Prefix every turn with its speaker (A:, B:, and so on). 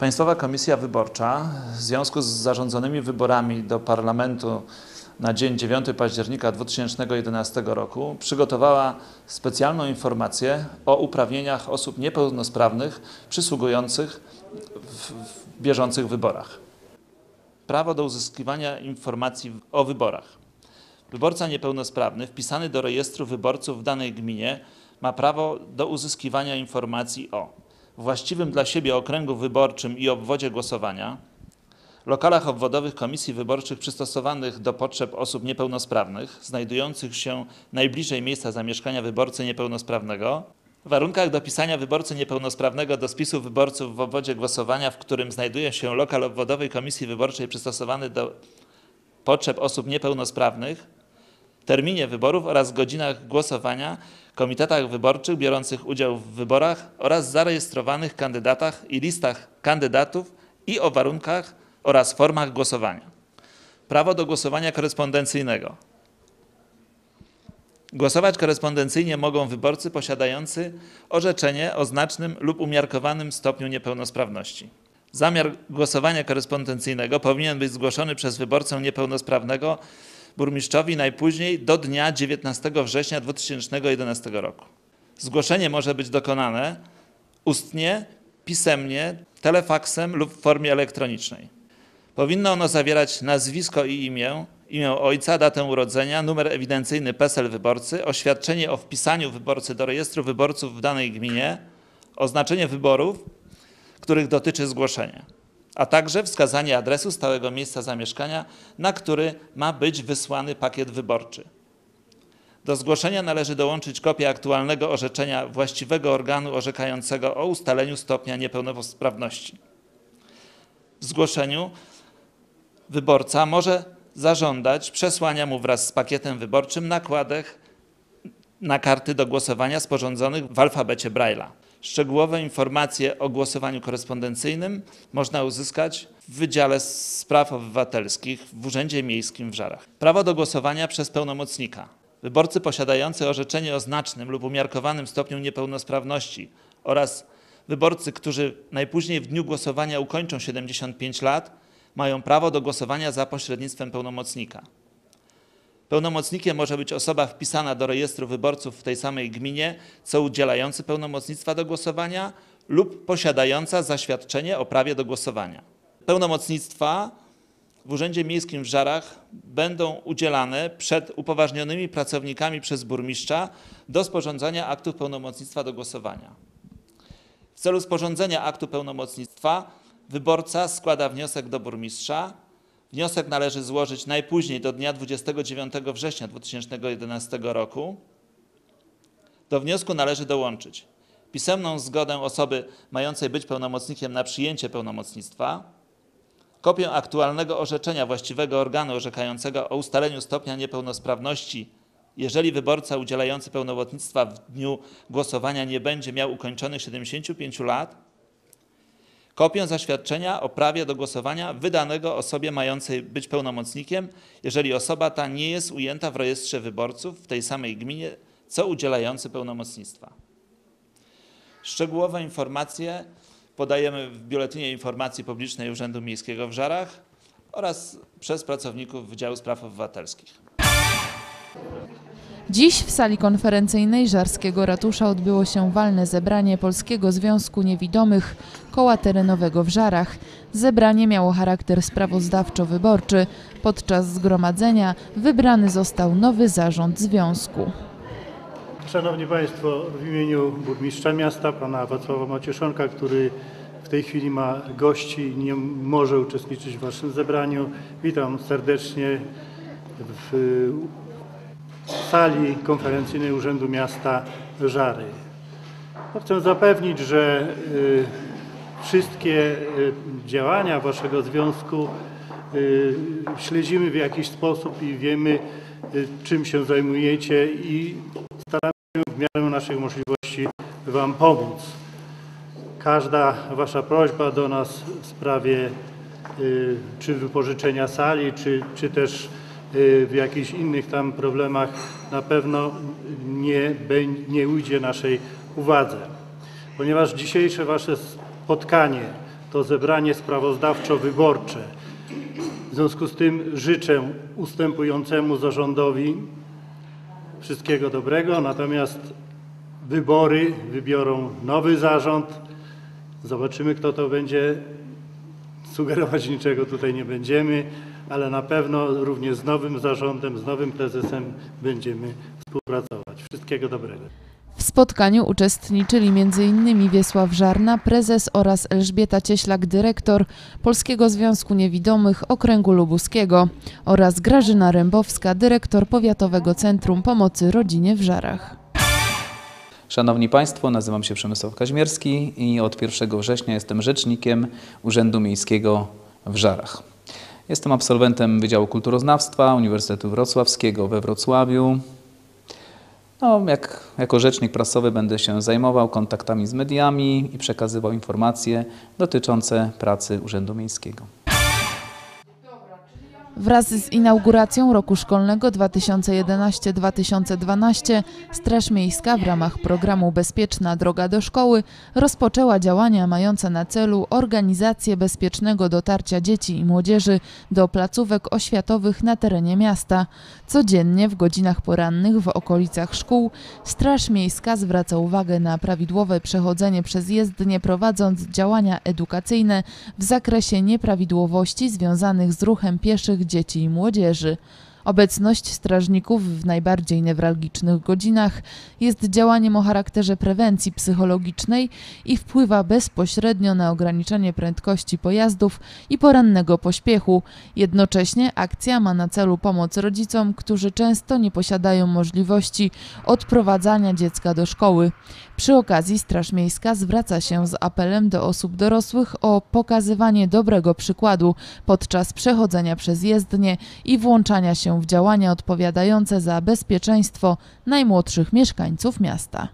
A: Państwowa Komisja Wyborcza w związku z zarządzonymi wyborami do Parlamentu na dzień 9 października 2011 roku przygotowała specjalną informację o uprawnieniach osób niepełnosprawnych przysługujących w, w bieżących wyborach. Prawo do uzyskiwania informacji o wyborach. Wyborca niepełnosprawny wpisany do rejestru wyborców w danej gminie ma prawo do uzyskiwania informacji o właściwym dla siebie okręgu wyborczym i obwodzie głosowania, lokalach obwodowych komisji wyborczych przystosowanych do potrzeb osób niepełnosprawnych, znajdujących się najbliżej miejsca zamieszkania wyborcy niepełnosprawnego, warunkach dopisania wyborcy niepełnosprawnego do spisu wyborców w obwodzie głosowania, w którym znajduje się lokal obwodowej komisji wyborczej przystosowany do potrzeb osób niepełnosprawnych, terminie wyborów oraz godzinach głosowania, komitetach wyborczych biorących udział w wyborach oraz zarejestrowanych kandydatach i listach kandydatów i o warunkach oraz formach głosowania. Prawo do głosowania korespondencyjnego. Głosować korespondencyjnie mogą wyborcy posiadający orzeczenie o znacznym lub umiarkowanym stopniu niepełnosprawności. Zamiar głosowania korespondencyjnego powinien być zgłoszony przez wyborcę niepełnosprawnego burmistrzowi najpóźniej do dnia 19 września 2011 roku. Zgłoszenie może być dokonane ustnie, pisemnie, telefaksem lub w formie elektronicznej. Powinno ono zawierać nazwisko i imię, imię ojca, datę urodzenia, numer ewidencyjny PESEL wyborcy, oświadczenie o wpisaniu wyborcy do rejestru wyborców w danej gminie, oznaczenie wyborów, których dotyczy zgłoszenie, a także wskazanie adresu stałego miejsca zamieszkania, na który ma być wysłany pakiet wyborczy. Do zgłoszenia należy dołączyć kopię aktualnego orzeczenia właściwego organu orzekającego o ustaleniu stopnia niepełnosprawności. W zgłoszeniu wyborca może zażądać przesłania mu wraz z pakietem wyborczym nakładek na karty do głosowania sporządzonych w alfabecie Braille'a. Szczegółowe informacje o głosowaniu korespondencyjnym można uzyskać w Wydziale Spraw Obywatelskich w Urzędzie Miejskim w Żarach. Prawo do głosowania przez pełnomocnika. Wyborcy posiadający orzeczenie o znacznym lub umiarkowanym stopniu niepełnosprawności oraz wyborcy, którzy najpóźniej w dniu głosowania ukończą 75 lat, mają prawo do głosowania za pośrednictwem pełnomocnika. Pełnomocnikiem może być osoba wpisana do rejestru wyborców w tej samej gminie, co udzielający pełnomocnictwa do głosowania lub posiadająca zaświadczenie o prawie do głosowania. Pełnomocnictwa w Urzędzie Miejskim w Żarach będą udzielane przed upoważnionymi pracownikami przez burmistrza do sporządzania aktów pełnomocnictwa do głosowania. W celu sporządzenia aktu pełnomocnictwa wyborca składa wniosek do burmistrza. Wniosek należy złożyć najpóźniej do dnia 29 września 2011 roku. Do wniosku należy dołączyć pisemną zgodę osoby mającej być pełnomocnikiem na przyjęcie pełnomocnictwa, kopię aktualnego orzeczenia właściwego organu orzekającego o ustaleniu stopnia niepełnosprawności, jeżeli wyborca udzielający pełnomocnictwa w dniu głosowania nie będzie miał ukończonych 75 lat, kopię zaświadczenia o prawie do głosowania wydanego osobie mającej być pełnomocnikiem, jeżeli osoba ta nie jest ujęta w rejestrze wyborców w tej samej gminie, co udzielający pełnomocnictwa. Szczegółowe informacje podajemy w Biuletynie Informacji Publicznej Urzędu Miejskiego w Żarach oraz przez pracowników Wydziału Spraw Obywatelskich.
B: Dziś w sali konferencyjnej Żarskiego Ratusza odbyło się walne zebranie Polskiego Związku Niewidomych Koła Terenowego w Żarach. Zebranie miało charakter sprawozdawczo-wyborczy. Podczas zgromadzenia wybrany został nowy zarząd związku.
C: Szanowni Państwo, w imieniu burmistrza miasta, pana Wacława Macieszonka, który w tej chwili ma gości i nie może uczestniczyć w Waszym zebraniu, witam serdecznie w sali konferencyjnej Urzędu Miasta Żary. No, chcę zapewnić, że y, wszystkie y, działania Waszego związku y, śledzimy w jakiś sposób i wiemy, czym się zajmujecie i staramy się w miarę naszych możliwości Wam pomóc. Każda Wasza prośba do nas w sprawie czy wypożyczenia sali, czy, czy też w jakichś innych tam problemach na pewno nie, nie ujdzie naszej uwadze. Ponieważ dzisiejsze Wasze spotkanie to zebranie sprawozdawczo-wyborcze. W związku z tym życzę ustępującemu zarządowi wszystkiego dobrego, natomiast wybory wybiorą nowy zarząd. Zobaczymy, kto to będzie. Sugerować niczego tutaj nie będziemy, ale na pewno również z nowym zarządem, z nowym prezesem będziemy współpracować. Wszystkiego dobrego.
B: W spotkaniu uczestniczyli m.in. Wiesław Żarna, prezes oraz Elżbieta Cieślak, dyrektor Polskiego Związku Niewidomych Okręgu Lubuskiego oraz Grażyna Rębowska, dyrektor Powiatowego Centrum Pomocy Rodzinie w Żarach.
D: Szanowni Państwo, nazywam się Przemysław Kaźmierski i od 1 września jestem rzecznikiem Urzędu Miejskiego w Żarach. Jestem absolwentem Wydziału Kulturoznawstwa Uniwersytetu Wrocławskiego we Wrocławiu. No, jak, jako rzecznik prasowy będę się zajmował kontaktami z mediami i przekazywał informacje dotyczące pracy Urzędu Miejskiego.
B: Wraz z inauguracją roku szkolnego 2011-2012 Straż Miejska w ramach programu Bezpieczna droga do szkoły rozpoczęła działania mające na celu organizację bezpiecznego dotarcia dzieci i młodzieży do placówek oświatowych na terenie miasta. Codziennie w godzinach porannych w okolicach szkół Straż Miejska zwraca uwagę na prawidłowe przechodzenie przez jezdnię prowadząc działania edukacyjne w zakresie nieprawidłowości związanych z ruchem pieszych dzieci i młodzieży. Obecność strażników w najbardziej newralgicznych godzinach jest działaniem o charakterze prewencji psychologicznej i wpływa bezpośrednio na ograniczenie prędkości pojazdów i porannego pośpiechu. Jednocześnie akcja ma na celu pomoc rodzicom, którzy często nie posiadają możliwości odprowadzania dziecka do szkoły. Przy okazji Straż Miejska zwraca się z apelem do osób dorosłych o pokazywanie dobrego przykładu podczas przechodzenia przez jezdnię i włączania się w działania odpowiadające za bezpieczeństwo najmłodszych mieszkańców miasta.